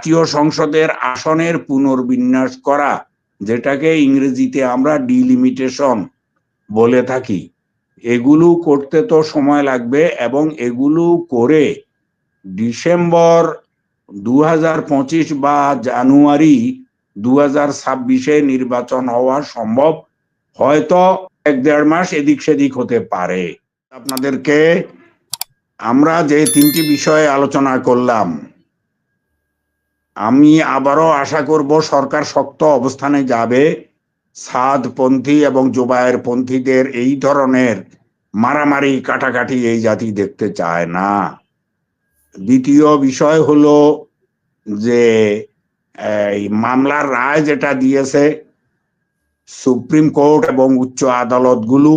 জাতীয় সংসদের আসনের পুনর্বিন্যাস করা, যেটাকে ইংরেজিতে আমরা ডিলিমিটেশন বলে থাকি। এগুলো করতে তো সময় লাগবে এবং এগুলো করে ডিসেম্বর দু হাজার পঁচিশ বা জানুয়ারি দু ছাব্বিশে নির্বাচন হওয়া সম্ভব। হয়তো এক দেড় মাস এদিক সেদিক হতে পারে। আপনাদেরকে আমরা যে তিনটি বিষয়ে আলোচনা করলাম আমি আবারও আশা করব সরকার শক্ত অবস্থানে যাবে। সাদপন্থী এবং জোবায়ের পন্থীদের এই ধরনের মারামারি, কাটাকাটি এই জাতি দেখতে চায় না। দ্বিতীয় বিষয় হলো যে, এই মামলার রায় যেটা দিয়েছে সুপ্রিম কোর্ট এবং উচ্চ আদালতগুলো,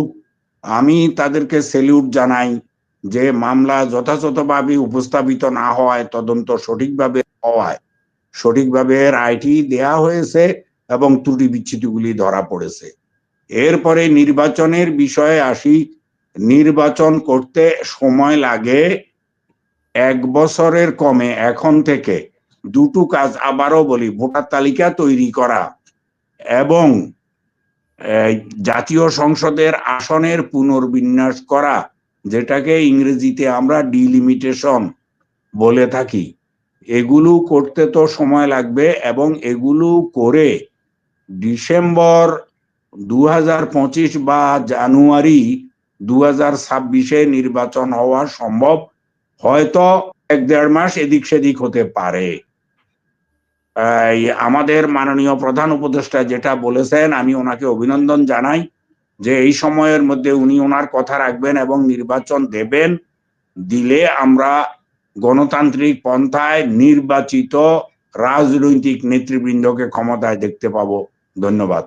আমি তাদেরকে সেলিউট জানাই যে মামলা যথাযথভাবে উপস্থাপিত না হওয়ায়, তদন্ত সঠিকভাবে হওয়ায় সঠিকভাবে রায়টি দেয়া হয়েছে এবং ত্রুটি বিচ্ছুতিগুলি ধরা পড়েছে। এরপরে নির্বাচনের বিষয়ে আসি। নির্বাচন করতে সময় লাগে এক বছরের কমে। এখন থেকে দুটো কাজ আবারও বলি, ভোটার তালিকা তৈরি করা এবং জাতীয় সংসদের আসনের পুনর্বিন্যাস করা, যেটাকে ইংরেজিতে আমরা ডিলিমিটেশন বলে থাকি। এগুলো করতে তো সময় লাগবে এবং এগুলো করে ডিসেম্বর দু হাজার পঁচিশ বা জানুয়ারি দু ছাব্বিশে নির্বাচন হওয়া সম্ভব। হয়তো এক দেড় মাস এদিক সেদিক হতে পারে। আমাদের মাননীয় প্রধান উপদেষ্টা যেটা বলেছেন, আমি ওনাকে অভিনন্দন জানাই যে এই সময়ের মধ্যে উনি ওনার কথা রাখবেন এবং নির্বাচন দেবেন। দিলে আমরা গণতান্ত্রিক পন্থায় নির্বাচিত রাজনৈতিক নেতৃবৃন্দকে ক্ষমতায় দেখতে পাবো। ধন্যবাদ।